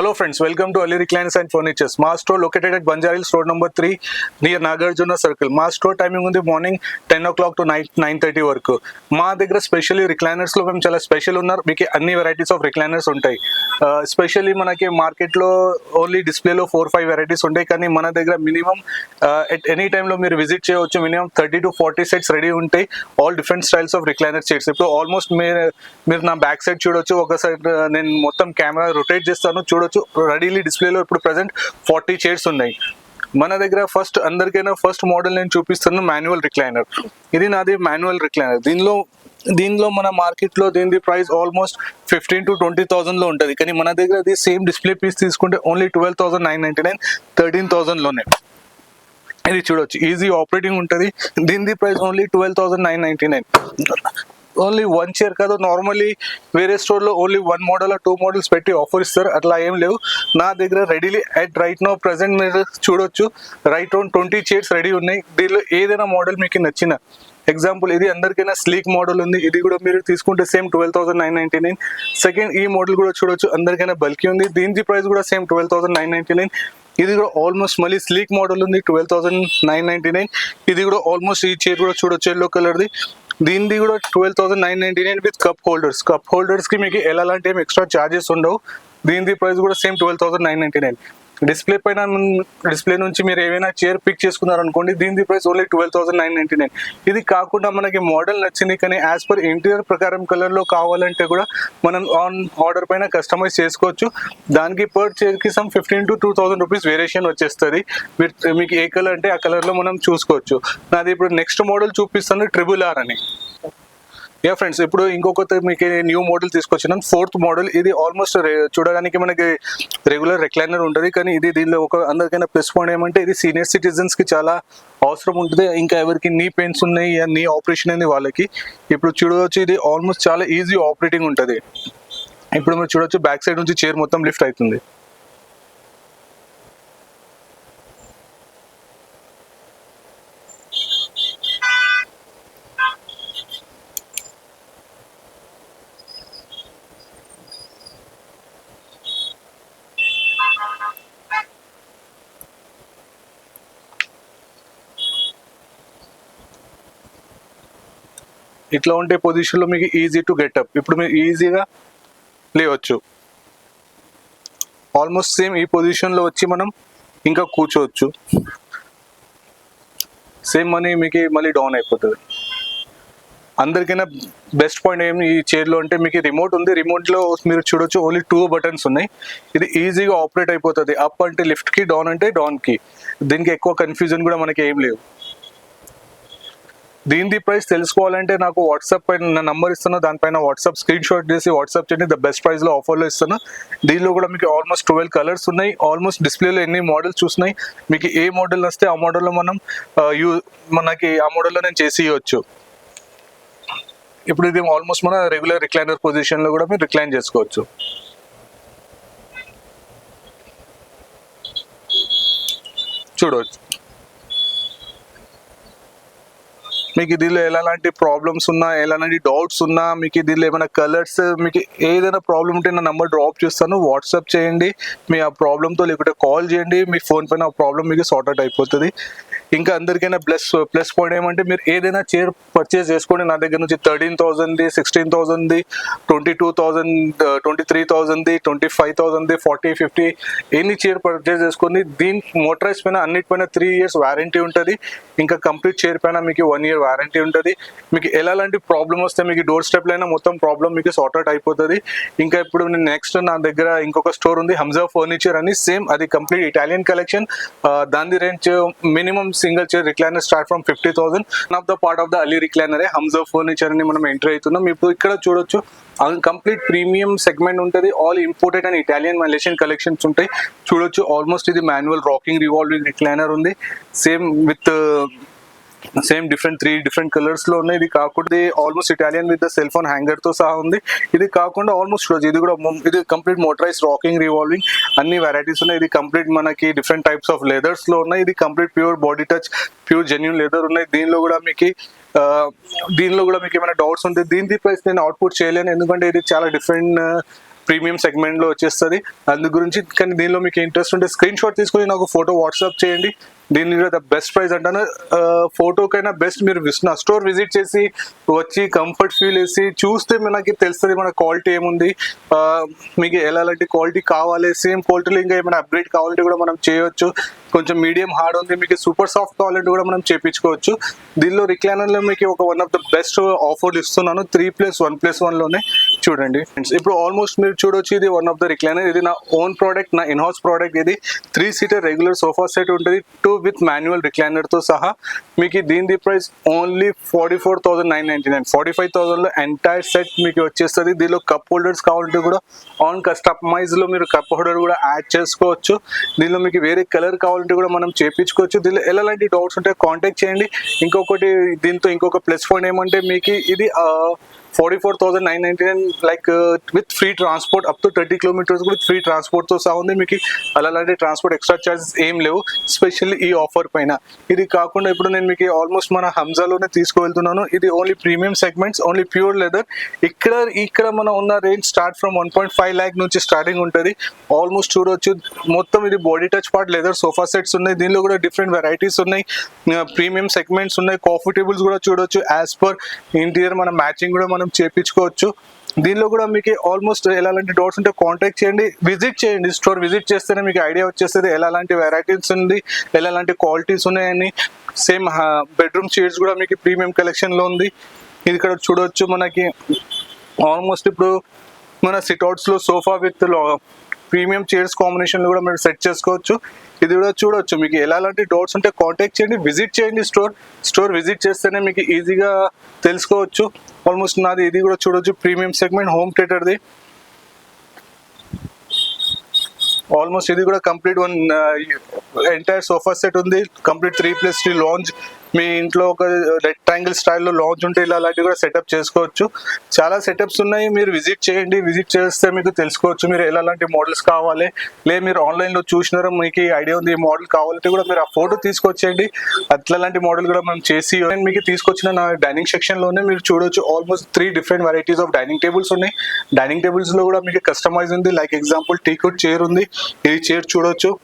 Hello friends, welcome to Ali Recliners and Furnitures. మా store located at Banjari Road number 3 near Nagarjuna Circle. మా store timing ఉంది morning ten o'clock to night nine thirty వరకు. మా దగ్గర specially రిక్లైనర్స్లో మేము చాలా special ఉన్నారు. మీకు అన్ని వెరైటీస్ ఆఫ్ రిక్లైనర్స్ ఉంటాయి. స్పెషల్లీ మనకి మార్కెట్లో ఓన్లీ డిస్ప్లేలో ఫోర్ ఫైవ్ వెరైటీస్ ఉంటాయి. కానీ మన దగ్గర మినిమం ఎట్ ఎనీ టైంలో మీరు విజిట్ చేయవచ్చు. Minimum thirty to forty sets ready ఉంటాయి. All different styles of recliner chairs ఇప్పుడు ఆల్మోస్ట్ మీరు మీరు నా బ్యాక్ సైడ్ చూడొచ్చు. ఒక సైడ్ నేను మొత్తం కెమెరా రొటేట్ చేస్తాను. చూడొచ్చు రెడీలీ డిస్ప్లేలో ఇప్పుడు ప్రజెంట్ ఫార్టీ చైర్స్ ఉన్నాయి. మన దగ్గర ఫస్ట్ అందరికైనా ఫస్ట్ మోడల్ నేను చూపిస్తున్న మాన్యువల్ రిక్లైనర్. ఇది నాది మాన్యువల్ రిక్లైనర్. దీనిలో దీనిలో మన మార్కెట్లో దీని price almost fifteen to twenty థౌసండ్లో ఉంటుంది. కానీ మన దగ్గర అది సేమ్ డిస్ప్లే పీస్ తీసుకుంటే only twelve thousand nine ninety nine thirteen థౌసండ్లోనే ఇది చూడొచ్చు. ఈజీ ఆపరేటింగ్ ఉంటుంది. దీని price only twelve thousand nine ninety nine. Only one chair కాదు. నార్మల్లీ వేరే స్టోర్లో only one model two models పెట్టి ఆఫర్ ఇస్తారు. అట్లా ఏం లేవు. నా దగ్గర readily at right no present మీరు చూడొచ్చు. Right round twenty chairs ready ఉన్నాయి. దీనిలో ఏదైనా మోడల్ మీకు నచ్చిన ఎగ్జాంపుల్ ఇది అందరికైనా స్లీక్ మోడల్ ఉంది. ఇది కూడా మీరు తీసుకుంటే same twelve thousand nine ninety nine second ఈ మోడల్ కూడా చూడొచ్చు. అందరికైనా బల్కీ ఉంది. దీనికి ప్రైస్ కూడా same twelve thousand nine ninety nine ఇది కూడా ఆల్మోస్ట్ మళ్ళీ స్లీక్ మోడల్ ఉంది. Twelve thousand nine ninety nine ఇది కూడా ఆల్మోస్ట్ ఈ చైర్ కూడా చూడొచ్చు. ఎల్లో కలర్ది దీనిది కూడా twelve thousand nine ninety nine with cup holders cup హోల్డర్స్కి మీకు ఎలా లాంటి ఏమి ఎక్స్ట్రా ఛార్జెస్ ఉండవు. దీనిది ప్రైస్ కూడా same twelve thousand nine ninety nine display పైన డిస్ప్లే నుంచి మీరు ఏమైనా చైర్ పిక్ చేసుకున్నారు అనుకోండి దీని price only twelve thousand nine ninety nine. ఇది కాకుండా మనకి మోడల్ నచ్చింది కానీ యాజ్ పర్ ఇంటీరియర్ ప్రకారం కలర్లో కావాలంటే కూడా మనం ఆన్ ఆర్డర్ పైన కస్టమైజ్ చేసుకోవచ్చు. దానికి per చైర్కి some fifteen to two thousand rupees variation వచ్చేస్తుంది. మీరు మీకు ఏ కలర్ అంటే ఆ కలర్లో మనం చూసుకోవచ్చు. నాది ఇప్పుడు నెక్స్ట్ మోడల్ చూపిస్తాను ట్రిబుల్ ఆర్ అని. యా ఫ్రెండ్స్ ఇప్పుడు ఇంకొక మీకు న్యూ మోడల్ తీసుకొచ్చినాం. ఫోర్త్ మోడల్ ఇది ఆల్మోస్ట్ చూడడానికి మనకి రెగ్యులర్ రెక్లైనర్ ఉంటుంది. కానీ ఇది దీనిలో ఒక అందరికైనా ప్లస్ పాయింట్ ఏమంటే ఇది సీనియర్ సిటిజన్స్కి చాలా అవసరం ఉంటుంది. ఇంకా ఎవరికి నీ పెయిన్స్ ఉన్నాయి నీ ఆపరేషన్ అయింది వాళ్ళకి. ఇప్పుడు చూడవచ్చు ఇది ఆల్మోస్ట్ చాలా ఈజీ ఆపరేటింగ్ ఉంటుంది. ఇప్పుడు మీరు చూడొచ్చు బ్యాక్ సైడ్ నుంచి చైర్ మొత్తం లిఫ్ట్ అవుతుంది. ఇట్లా ఉంటే పొజిషన్లో మీకు ఈజీ టు గెటప్ ఇప్పుడు మీరు ఈజీగా లేవచ్చు ఆల్మోస్ట్ సేమ్ ఈ పొజిషన్లో వచ్చి మనం ఇంకా కూర్చోవచ్చు. సేమ్ మనీ మీకు మళ్ళీ డౌన్ అయిపోతుంది. అందరికైనా బెస్ట్ పాయింట్ ఏమి ఈ చైర్లో అంటే మీకు రిమోట్ ఉంది. రిమోట్లో మీరు చూడొచ్చు ఓన్లీ టూ బటన్స్ ఉన్నాయి. ఇది ఈజీగా ఆపరేట్ అయిపోతుంది. అప్ అంటే లిఫ్ట్కి డౌన్ అంటే డౌన్కి దీనికి ఎక్కువ కన్ఫ్యూజన్ కూడా మనకి ఏం లేవు. దీని ప్రైస్ తెలుసుకోవాలంటే నాకు వాట్సాప్ పైన నా నంబర్ ఇస్తాను దానిపైన వాట్సాప్ స్క్రీన్ షాట్ చేసి వాట్సాప్ చేయండి. ద బెస్ట్ ప్రైస్లో ఆఫర్లో ఇస్తాను దీనిలో కూడా మీకు ఆల్మోస్ట్ ట్వెల్వ్ కలర్స్ ఉన్నాయి. ఆల్మోస్ట్ డిస్ప్లేలో ఎన్ని మోడల్స్ చూసినాయి. మీకు ఏ మోడల్ వస్తే ఆ మోడల్లో మనం యూ మనకి ఆ మోడల్లో నేను చేసి ఇవ్వచ్చు ఇప్పుడు ఇది ఆల్మోస్ట్ మన రెగ్యులర్ రిక్లైనర్ పొజిషన్లో కూడా మీరు రిక్లైన్ చేసుకోవచ్చు. చూడవచ్చు మీకు దీనిలో ఎలాంటి ప్రాబ్లమ్స్ ఉన్నా ఎలాంటి డౌట్స్ ఉన్నా మీకు దీనిలో ఏమైనా కలర్స్ మీకు ఏదైనా ప్రాబ్లం ఉంటే నా నంబర్ డ్రాప్ చేస్తాను. వాట్సాప్ చేయండి. మీ ఆ ప్రాబ్లంతో లేకుంటే కాల్ చేయండి. మీ ఫోన్ పైన ఆ ప్రాబ్లం మీకు సార్ట్ అవుట్ అయిపోతుంది. ఇంకా అందరికైనా ప్లస్ ప్లస్ పాయింట్ ఏమంటే మీరు ఏదైనా చైర్ పర్చేస్ చేసుకోండి నా దగ్గర నుంచి థర్టీన్ థౌసండ్ది sixteen థౌసండ్ది twenty two thousand twenty three థౌసండ్ది twenty five థౌసండ్ది ఫార్టీ ఫిఫ్టీ ఎన్ని చైర్ పర్చేస్ చేసుకుని దీని మోటరైజ్ పైన అన్నిటిపైన త్రీ ఇయర్స్ వారంటీ ఉంటుంది. ఇంకా కంప్లీట్ చైర్ పైన మీకు వన్ ఇయర్ వారంటీ ఉంటుంది. మీకు ఎలాంటి ప్రాబ్లం వస్తే మీకు డోర్ స్టెప్ అయినా మొత్తం ప్రాబ్లం మీకు సార్ట్ అవుట్ అయిపోతుంది. ఇంకా ఇప్పుడు నేను నెక్స్ట్ నా దగ్గర ఇంకొక స్టోర్ ఉంది హంజా ఫర్నిచర్ అని. సేమ్ అది కంప్లీట్ ఇటాలియన్ కలెక్షన్ దాని range minimum single chair recliner start from fifty thousand of the part of the Ali రిక్లైనరే Hamza furniture అని మనం ఎంటర్ అవుతున్నాం. ఇప్పుడు ఇక్కడ చూడొచ్చు కంప్లీట్ ప్రీమియం సెగ్మెంట్ ఉంటుంది. All imported and Italian Malaysian collections ఉంటాయి. చూడొచ్చు ఆల్మోస్ట్ ఇది మాన్యువల్ రాకింగ్ రివాల్వింగ్ రిక్లైనర్ ఉంది. Same with same different three different కలర్స్లో ఉన్నాయి. ఇది కాకుండా almost Italian with cell phone హ్యాంగర్తో సహా ఉంది. ఇది కాకుండా ఆల్మోస్ట్ రోజు ఇది కూడా ఇది కంప్లీట్ మోటరైజ్ రాకింగ్ రివాల్వింగ్ అన్ని వెరైటీస్ ఉన్నాయి. ఇది కంప్లీట్ మనకి డిఫరెంట్ టైప్స్ ఆఫ్ లెదర్స్లో ఉన్నాయి. ఇది complete pure body touch pure genuine leather ఉన్నాయి. దీనిలో కూడా మీకు దీనిలో కూడా మీకు ఏమైనా డౌట్స్ ఉంటే దీని ప్రైస్ నేను అవుట్పుట్ చేయలేను. ఎందుకంటే ఇది చాలా డిఫరెంట్ ప్రీమియం సెగ్మెంట్లో వచ్చేస్తుంది. అందు గురించి కానీ దీనిలో మీకు ఇంట్రెస్ట్ ఉంటే స్క్రీన్ షాట్ తీసుకొని నాకు ఫోటో వాట్సాప్ చేయండి. దీని ద బెస్ట్ ప్రైస్ అంటాను. ఫోటో కైనా బెస్ట్ మీరు నా స్టోర్ విజిట్ చేసి వచ్చి కంఫర్ట్ ఫీల్ చేసి చూస్తే మనకి తెలుస్తుంది మన క్వాలిటీ ఏముంది. మీకు ఎలాంటి క్వాలిటీ కావాలి? సేమ్ క్వాలిటీలో ఇంకా ఏమైనా అప్గ్రేడ్ కావాలంటే కూడా మనం చేయొచ్చు. కొంచెం మీడియం హార్డ్ ఉంది మీకు సూపర్ సాఫ్ట్ కావాలంటే కూడా మనం చేపించుకోవచ్చు. దీనిలో రిక్లైనర్లో మీకు ఒక వన్ ఆఫ్ ద బెస్ట్ ఆఫర్లు ఇస్తున్నాను. త్రీ ప్లస్ వన్ ప్లస్ వన్లోనే. చూడండి. ఇప్పుడు ఆల్మోస్ట్ మీరు చూడొచ్చు ఇది వన్ ఆఫ్ ద రిక్లైనర్ ఇది నా ఓన్ ప్రోడక్ట్ నా ఇన్ హౌస్ ప్రోడక్ట్ ఇది three seater regular sofa set ఉంటుంది. టూ విత్ మాన్యువల్ రిక్లైనర్తో సహా మీకు దీని price only forty four thousand nine ninety nine forty five థౌసండ్లో entire set మీకు వచ్చేస్తుంది. దీనిలో కప్ హోల్డర్స్ కావాలంటే కూడా ఆన్ కస్టమైజ్లో మీరు కప్ హోల్డర్ కూడా యాడ్ చేసుకోవచ్చు. దీనిలో మీకు వేరే కలర్ కావాలంటే కూడా మనం చేపించుకోవచ్చు. దీనిలో ఎలాంటి డౌట్స్ ఉంటే కాంటాక్ట్ చేయండి. ఇంకొకటి దీంతో ఇంకొక ప్లస్ పాయింట్ ఏమంటే మీకు ఇది forty four thousand nine ninety nine like with free transport up to thirty kilometres with free ట్రాన్స్పోర్ట్తో సహా ఉంది. మీకు అలాంటి ట్రాన్స్పోర్ట్ ఎక్స్ట్రా చార్జెస్ ఏం లేవు స్పెషల్లీ ఈ ఆఫర్ పైన. ఇది కాకుండా ఇప్పుడు నేను మీకు ఆల్మోస్ట్ మన హంజాలోనే తీసుకువెళ్తున్నాను. ఇది only premium segments only pure leather ఇక్కడ ఇక్కడ మన ఉన్న range start from one point five lakh నుంచి స్టార్టింగ్ ఉంటుంది. ఆల్మోస్ట్ చూడొచ్చు. మొత్తం ఇది body touch part leather sofa sets ఉన్నాయి. దీనిలో కూడా డిఫరెంట్ వెరైటీస్ ఉన్నాయి. ప్రీమియం సెగ్మెంట్స్ ఉన్నాయి. కాఫీ టేబుల్స్ కూడా చూడొచ్చు. యాజ్ పర్ ఇంటీరియర్ మన మ్యాచింగ్ కూడా మన చేపించుకోవచ్చు. దీనిలో కూడా మీకు ఆల్మోస్ట్ ఎలాంటి డౌట్స్ ఉంటే కాంటాక్ట్ చేయండి. విజిట్ చేయండి. స్టోర్ విజిట్ చేస్తేనే మీకు ఐడియా వచ్చేస్తుంది. ఎలాంటి వెరైటీస్ ఉంది ఎలాంటి క్వాలిటీస్ ఉన్నాయని. సేమ్ బెడ్రూమ్ చైర్స్ కూడా మీకు ప్రీమియం కలెక్షన్లో ఉంది. ఇది ఇక్కడ చూడవచ్చు మనకి. ఆల్మోస్ట్ ఇప్పుడు మన సిట్అవుట్స్లో sofa with premium chairs combination కూడా మీరు సెట్ చేసుకోవచ్చు. ఇది కూడా చూడొచ్చు. మీకు ఎలాంటి డౌట్స్ ఉంటే కాంటాక్ట్ చేయండి. విజిట్ చేయండి స్టోర్. స్టోర్ విజిట్ చేస్తేనే మీకు ఈజీగా తెలుసుకోవచ్చు. ఆల్మోస్ట్ నాది ఇది కూడా చూడొచ్చు. ప్రీమియం సెగ్మెంట్ హోమ్ థియేటర్ది. ఆల్మోస్ట్ ఇది కూడా complete one entire sofa set ఉంది. Complete three plus three lounge మీ ఇంట్లో ఒక రెక్టాంగిల్ స్టైల్లో లాంజ్ ఉంటే ఇలా అలాంటివి కూడా సెటప్ చేసుకోవచ్చు. చాలా సెటప్స్ ఉన్నాయి. మీరు విజిట్ చేయండి. విజిట్ చేస్తే మీకు తెలుసుకోవచ్చు. మీరు ఎలా లాంటి మోడల్స్ కావాలి? లే మీరు ఆన్లైన్లో చూసినారో? మీకు ఐడియా ఉంది. ఈ మోడల్ కావాలంటే కూడా మీరు ఆ ఫోటో తీసుకొచ్చేయండి. అట్లాంటి మోడల్ కూడా మనం చేసి మీకు తీసుకొచ్చిన నా డైనింగ్ సెక్షన్లోనే మీరు చూడొచ్చు. Almost three different varieties of dining tables ఉన్నాయి. డైనింగ్ టేబుల్స్లో కూడా మీకు కస్టమైజ్ ఉంది. లైక్ ఎగ్జాంపుల్ టీకుడ్ చైర్ ఉంది. ఈ చైర్ చూడొచ్చు.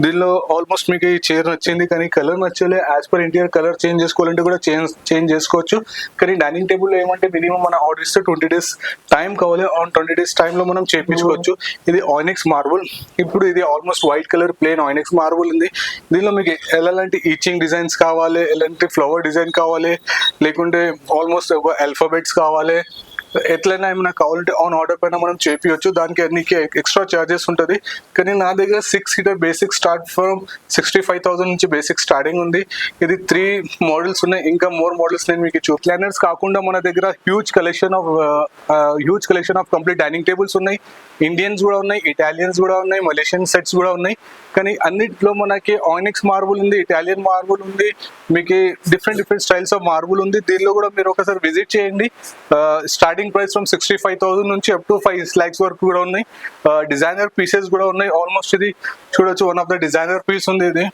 దీనిలో ఆల్మోస్ట్ మీకు ఈ చైర్ నచ్చింది. కానీ కలర్ నచ్చలే. As per interior colour change చేసుకోవాలంటే కూడా చేంజ్ చేంజ్ చేసుకోవచ్చు. కానీ డైనింగ్ టేబుల్ ఏమంటే మినిమం మన ఆర్డర్ ఇస్తే ట్వంటీ డేస్ టైం కావాలి. ఆన్ ట్వంటీ డేస్లో మనం చేయించుకోవచ్చు ఇది ఆయినెక్స్ మార్బుల్ ఇప్పుడు ఇది almost white colour plain onyx marble ఉంది. దీనిలో మీకు ఎలాంటి ఈచింగ్ డిజైన్స్ కావాలి ఎలాంటి ఫ్లవర్ డిజైన్ కావాలి లేకుంటే ఆల్మోస్ట్ ఒక అల్ఫాబెట్స్ కావాలి. ఎట్లయినా ఏమైనా కావాలంటే ఆన్ ఆర్డర్ పైన మనం చేపించవచ్చు దానికి నీకు ఎక్స్ట్రా చార్జెస్ ఉంటుంది. కానీ నా దగ్గర six seater basic start from sixty five thousand నుంచి బేసిక్ స్టార్టింగ్ ఉంది. ఇది త్రీ మోడల్స్ ఉన్నాయి. ఇంకా మోర్ మోడల్స్ నేను మీకు చూ ప్లానర్స్ కాకుండా మన దగ్గర huge collection of huge collection of complete dining tables ఉన్నాయి. ఇండియన్స్ కూడా ఉన్నాయి ఇటాలియన్స్ కూడా ఉన్నాయి మలేషియన్ సెట్స్ కూడా ఉన్నాయి. కానీ అన్నిట్లో మనకి ఆయినిక్స్ మార్బుల్ ఉంది ఇటాలియన్ మార్బుల్ ఉంది మీకు different different styles of marble ఉంది. దీనిలో కూడా మీరు ఒకసారి విజిట్ చేయండి. Uh, starting price from sixty five thousand నుంచి అప్ టు ఫైవ్ ల్యాక్స్ వరకు కూడా ఉన్నాయి. డిజైనర్ పీసెస్ కూడా ఉన్నాయి. ఆల్మోస్ట్ ఇది చూడొచ్చు one of the designer piece ఉంది ఇది.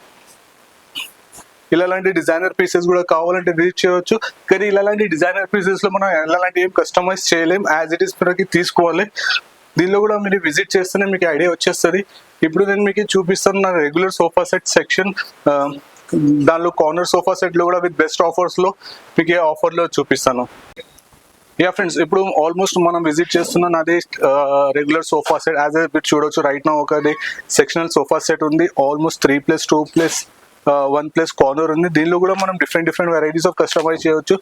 ఇలాంటి డిజైనర్ పీసెస్ కూడా కావాలంటే రీచ్ చేయవచ్చు కానీ ఇలాంటి డిజైనర్ పీసెస్లో మనం ఎలాంటి ఏం కస్టమైజ్ చేయలేం. యాజ్ ఇట్ ఈస్ మనకి తీసుకోవాలి. దీనిలో కూడా మీరు విజిట్ చేస్తేనే మీకు ఐడియా వచ్చేస్తుంది. ఇప్పుడు నేను మీకు చూపిస్తాను నా రెగ్యులర్ సోఫా సెట్ సెక్షన్ దానిలో కార్నర్ సోఫా సెట్లో కూడా విత్ బెస్ట్ ఆఫర్స్లో మీకు ఏ ఆఫర్లో చూపిస్తాను. యా ఫ్రెండ్స్ ఇప్పుడు ఆల్మోస్ట్ మనం విజిట్ చేస్తున్న అదే regular sofa set as a bit చూడొచ్చు రైట్ నా ఒకది సెక్షనల్ సోఫా సెట్ ఉంది. Almost three plus two plus one plus corner ఉంది. దీనిలో కూడా మనం different different varieties of customise చేయవచ్చు.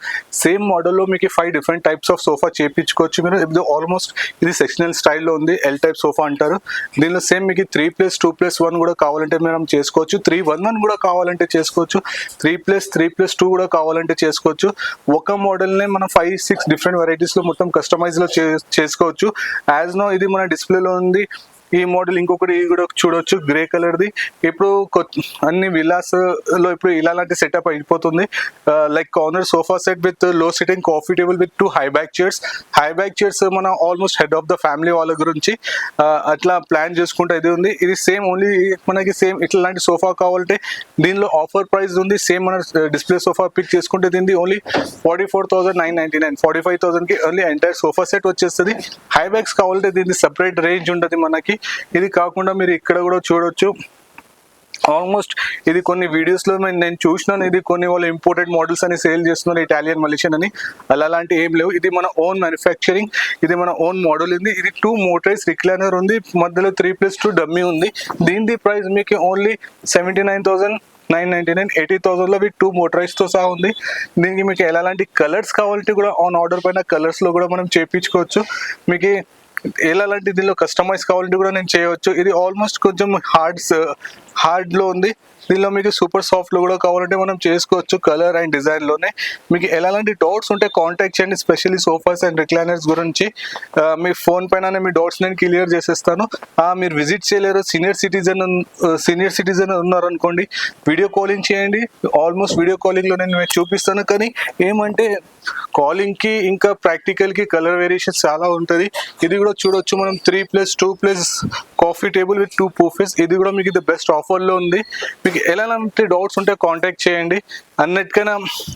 సేమ్ మోడల్లో మీకు five different types of sofa చేయించుకోవచ్చు మీరు. ఇది ఆల్మోస్ట్ ఇది సెక్షనల్ స్టైల్లో ఉంది. ఎల్ టైప్ సోఫా అంటారు. దీనిలో సేమ్ మీకు three plus two plus one కూడా కావాలంటే మనం చేసుకోవచ్చు. త్రీ వన్ వన్ కూడా కావాలంటే చేసుకోవచ్చు. Three plus three plus two కూడా కావాలంటే చేసుకోవచ్చు. ఒక మోడల్నే మనం ఫైవ్ సిక్స్ డిఫరెంట్ వెరైటీస్లో మొత్తం కస్టమైజ్లో చే చేసుకోవచ్చు. యాజ్ నో ఇది మన డిస్ప్లేలో ఉంది. ఈ మోడల్ ఇంకొకటి ఇది కూడా చూడొచ్చు గ్రే కలర్ది. ఇప్పుడు అన్ని విలాస్లో ఇప్పుడు ఇలాంటి సెటప్ అయిపోతుంది. Like corner sofa set విత్లో sitting coffee table with two high back chairs high back chairs మన almost head of the family వాళ్ళ గురించి అట్లా ప్లాన్ చేసుకుంటే ఇది ఉంది. ఇది సేమ్ ఓన్లీ మనకి సేమ్ ఇట్లాంటి సోఫా కావాలంటే దీనిలో ఆఫర్ ప్రైస్ ఉంది. సేమ్ మన డిస్ప్లే సోఫా పిక్ చేసుకుంటే దీనిది only forty four thousand nine ninety nine forty five థౌసండ్కి only entire sofa set వచ్చేస్తుంది. హై బ్యాగ్స్ కావాలంటే దీనికి సపరేట్ రేంజ్ ఉంటుంది మనకి. ఇది కాకుండా మీరు ఇక్కడ కూడా చూడొచ్చు. ఆల్మోస్ట్ ఇది కొన్ని వీడియోస్లో నేను నేను చూసినాను. ఇది కొన్ని వాళ్ళు ఇంపోర్టెడ్ మోడల్స్ అని సేల్ చేస్తున్నారు ఇటాలియన్ మలేషియన్ అని. అలా అలాంటి ఏం లేవు. ఇది మన ఓన్ మ్యానుఫ్యాక్చరింగ్ ఇది మన ఓన్ మోడల్ ఉంది. ఇది టూ మోటార్స్ రిక్లైనర్ ఉంది. మధ్యలో త్రీ ప్లస్ టూ డమ్మీ ఉంది. దీని ప్రైస్ మీకు only seventy nine thousand nine ninety nine eighty థౌసండ్లో with two మోటరైజ్తో సహా ఉంది. దీనికి మీకు ఎలాంటి కలర్స్ కావాలంటే కూడా ఆన్ ఆర్డర్ పైన కలర్స్లో కూడా మనం చేయించుకోవచ్చు మీకు ఎలాంటి దీనిలో కస్టమైజ్ కావాలంటే కూడా నేను చేయవచ్చు. ఇది ఆల్మోస్ట్ కొంచెం హార్డ్స్ హార్డ్లో ఉంది. దీనిలో మీకు సూపర్ సాఫ్ట్లో కూడా కావాలంటే మనం చేసుకోవచ్చు కలర్ అండ్ డిజైన్లోనే మీకు ఎలాంటి డౌట్స్ ఉంటే కాంటాక్ట్ చేయండి స్పెషల్లీ సోఫాస్ అండ్ రిక్లైనర్స్ గురించి. మీ ఫోన్ పైన మీ డౌట్స్ నేను క్లియర్ చేసేస్తాను. మీరు విజిట్ చేయలేరు సీనియర్ సిటిజన్ సీనియర్ సిటిజన్ ఉన్నారు అనుకోండి వీడియో కాలింగ్ చేయండి. ఆల్మోస్ట్ వీడియో కాలింగ్లో నేను చూపిస్తాను. కానీ ఏమంటే కాలింగ్కి ఇంకా ప్రాక్టికల్కి కలర్ వేరియేషన్ చాలా ఉంటుంది. ఇది కూడా చూడొచ్చు మనం three plus two plus coffee table with two poufs ఇది కూడా మీకు ఇది బెస్ట్ ఆఫర్లో ఉంది. మీకు ఎలాంటి డౌట్స్ ఉంటే కాంటాక్ట్ చేయండి. అన్నిటికైనా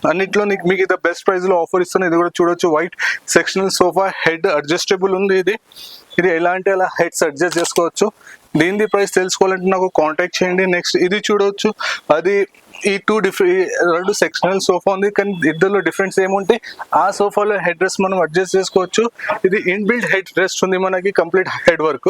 అన్నిట్లో నీకు మీకు ఇది బెస్ట్ ప్రైస్లో ఆఫర్ ఇస్తాను ఇది కూడా చూడొచ్చు. White sectional sofa head adjustable ఉంది ఇది. ఇది ఎలాంటి అలా హెడ్స్ అడ్జస్ట్ చేసుకోవచ్చు. దీనిది ప్రైస్ తెలుసుకోవాలంటే నాకు కాంటాక్ట్ చేయండి. నెక్స్ట్ ఇది చూడవచ్చు అది ఈ టూ డిఫరెంట్ రెండు సెక్షనల్ సోఫా ఉంది. కానీ ఇద్దరిలో డిఫరెన్స్ ఏముంటే ఆ సోఫాలో హెడ్ రెస్ట్ మనం అడ్జస్ట్ చేసుకోవచ్చు. ఇది ఇన్బిల్డ్ హెడ్ రెస్ట్ ఉంది మనకి కంప్లీట్ హెడ్ వర్క్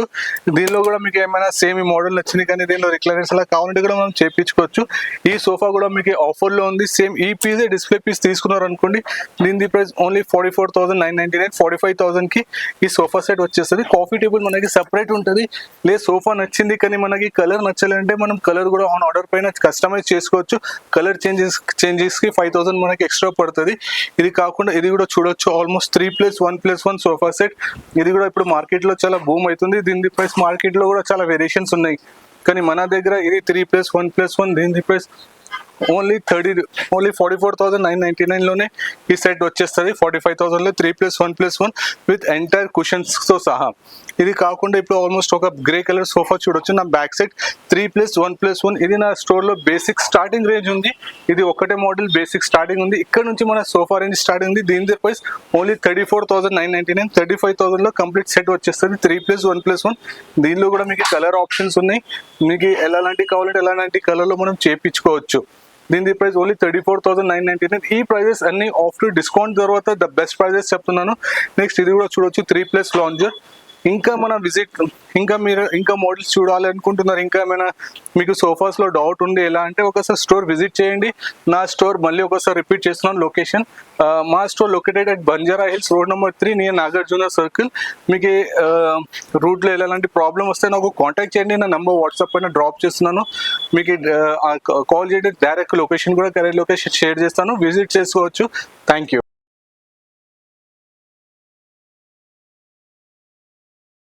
దీనిలో కూడా మీకు ఏమైనా సేమ్ ఈ మోడల్ నచ్చింది కానీ దీనిలో రిక్లైనర్స్ అలా కావాలంటే కూడా మనం చేపించుకోవచ్చు. ఈ సోఫా కూడా మీకు ఆఫర్లో ఉంది. సేమ్ ఈ పీసే డిస్ప్లే పీస్ తీసుకున్నారు అనుకోండి దీని price only forty four thousand nine ninety nine forty five థౌసండ్కి ఈ సోఫా సెట్ వచ్చేస్తుంది. కాఫీ టేబుల్ మనకి సపరేట్ ఉంటుంది. లేదు సోఫా నచ్చింది కానీ మనకి కలర్ నచ్చాలంటే మనం కలర్ కూడా ఆన్ ఆర్డర్ పైన కస్టమైజ్ చేసుకోవచ్చు. కలర్ చేంజెస్ చేంజెస్కి ఫైవ్ థౌసండ్ మనకి ఎక్స్ట్రా పడుతుంది. ఇది కాకుండా ఇది కూడా చూడొచ్చు almost three plus one plus one sofa set ఇది కూడా ఇప్పుడు మార్కెట్లో చాలా బూమ్ అవుతుంది. దీని ప్రైస్ మార్కెట్లో కూడా చాలా వేరియేషన్స్ ఉన్నాయి. కానీ మన దగ్గర ఇది three plus one plus one దీని price only thirty only forty four thousand nine ninety నైన్లోనే ఈ సెట్ వచ్చేస్తుంది. Forty five థౌసండ్లో three plus one plus one with entire కుషన్స్తో సహా. ఇది కాకుండా ఇప్పుడు ఆల్మోస్ట్ ఒక గ్రే కలర్ సోఫా చూడొచ్చు. నా back side three plus one plus one. ఇది నా స్టోర్లో బేసిక్ స్టార్టింగ్ రేంజ్ ఉంది. ఇది ఒకటే మోడల్ బేసిక్ స్టార్టింగ్ ఉంది. ఇక్కడ నుంచి మన సోఫా రేంజ్ స్టార్టింగ్ ఉంది దీని price only thirty four thousand nine ninety nine. Thirty five థౌసండ్లో complete set వచ్చేస్తుంది. Three plus one plus one. దీనిలో కూడా మీకు కలర్ ఆప్షన్స్ ఉన్నాయి. మీకు ఎలాంటి కావాలంటే ఎలాంటి కలర్లో మనం చేపించుకోవచ్చు. దీని price only thirty four thousand nine ninety nine ఈ ప్రైజెస్ అన్ని ఆఫ్టర్ డిస్కౌంట్ తర్వాత ద బెస్ట్ ప్రైజెస్ చెప్తున్నాను నెక్స్ట్ ఇది కూడా చూడొచ్చు త్రీ ప్లస్ లాంజర్ ఇంకా మన విజిట్ ఇంకా మీరు ఇంకా మోడల్స్ చూడాలి అనుకుంటున్నారు ఇంకా ఏమైనా మీకు సోఫాస్లో డౌట్ ఉంది ఎలా అంటే ఒకసారి స్టోర్ విజిట్ చేయండి. నా స్టోర్ మళ్ళీ ఒకసారి రిపీట్ చేస్తున్నాను లొకేషన్ మా store located at Banjara Hills road number three near Nagarjuna circle మీకు రూట్లో ఎలాంటి ప్రాబ్లం వస్తే నాకు కాంటాక్ట్ చేయండి. నా నెంబర్ వాట్సాప్ పైన డ్రాప్ చేస్తున్నాను. మీకు కాల్ చేయండి డైరెక్ట్ లొకేషన్ కూడా కరెక్ట్ లొకేషన్ షేర్ చేస్తాను. విజిట్ చేసుకోవచ్చు. Thank you